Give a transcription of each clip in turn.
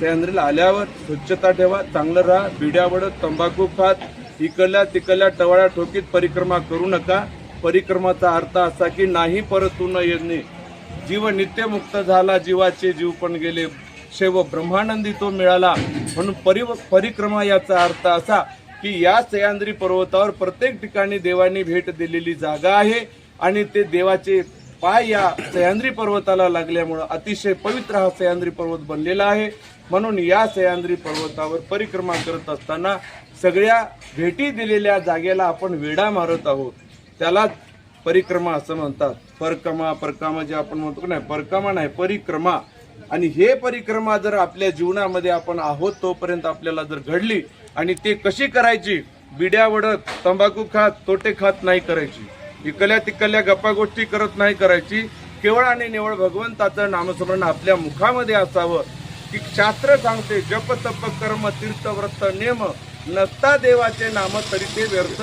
सह्याद्रीला आल्यावर स्वच्छता ठेवा चांगलं राहा बिड्यावडत तंबाखू खात इकडल्या तिकडल्या टवाळ्या ठोकीत परिक्रमा करू नका. परिक्रमाचा अर्थ असा की नाही परतून येणे जीव नित्यमुक्त झाला जीवाचे जीव पण गेले. शेव ब्रह्मानंदी तो मिळाला. म्हणून परि परिक्रमा याचा अर्थ असा की या सह्याद्री पर्वतावर प्रत्येक ठिकाणी देवाने भेट दिलेली जागा आहे आणि ते देवाचे पाय या सह्याद्री पर्वताला लागल्यामुळं अतिशय पवित्र हा सह्याद्री पर्वत बनलेला आहे. म्हणून या सह्याद्री पर्वतावर परिक्रमा करत असताना सगळ्या भेटी दिलेल्या जागेला आपण वेढा मारत आहोत. त्यालाच परिक्रमा असं म्हणतात. परक्रमा परकामा जे आपण म्हणतो नाही परकमा नाही परिक्रमा. आणि हे परिक्रमा जर आपल्या जीवनामध्ये आपण आहोत तोपर्यंत आपल्याला जर घडली आणि ते कशी करायची? बिड्या वडत तंबाखू खात तोटे खात नाही करायची. इकल्या तिकल्या गप्पा गोष्टी करत नाही करायची. केवळ आणि निवळ भगवंताचं नामस्मरण आपल्या मुखामध्ये असावं. की शास्त्र सांगते जप तप कर्म तीर्थव्रत नेम नसता देवाचे नाम तरी ते व्यर्थ.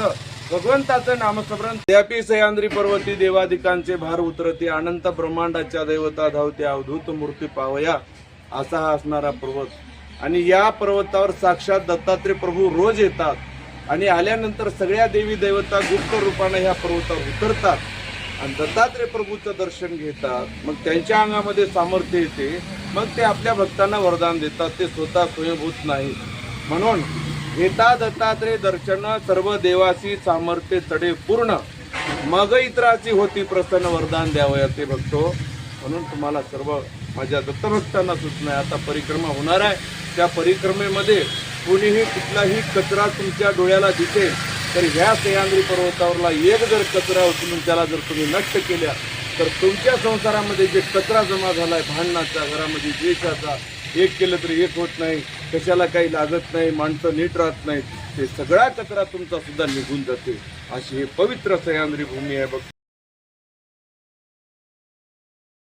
भगवंताचं नामस्मरण त्यापी सह्याद्री पर्वती देवादिकांचे भार उतरते अनंत ब्रह्मांडाच्या देवता धावते अवधूत मूर्ती पावया असा हा असणारा पर्वत. आणि या पर्वतावर साक्षात दत्तात्रय प्रभू रोज येतात. आणि आल्यानंतर सगळ्या देवी देवता गुप्त रूपाने ह्या पर्वतावर उतरतात आणि दत्तात्रय प्रभूचं दर्शन घेतात. मग त्यांच्या अंगामध्ये सामर्थ्य येते. मग ते आपल्या भक्तांना वरदान देतात. ते स्वतः स्वयंभूत नाही. म्हणून घेता दत्तात्रय दर्शन सर्व देवासी सामर्थ्य चढे पूर्ण. मग इतराची होती प्रसन्न वरदान द्यावयाचे भक्तो. म्हणून तुम्हाला सर्व माझ्या दत्तभक्तांना सूचना आहे. आता परिक्रमा होणार आहे. त्या परिक्रमेमध्ये कोणीही कुठलाही कचरा तुमच्या डोळ्याला दिसेल तर ह्या सह्याद्री पर्वतावरला एक जर कचरा उचलून त्याला जर तुम्ही नष्ट केल्या तर तुमच्या संसारामध्ये जे कचरा जमा झाला आहे भांडणाचा घरामध्ये द्वेषाचा एक केलं तरी एक होत नाही कशाला काही लागत नाही माणसं नीट राहत नाहीत ते सगळा कचरा तुमचा सुद्धा निघून जाते. अशी ही पवित्र सह्याद्री भूमी आहे बघ.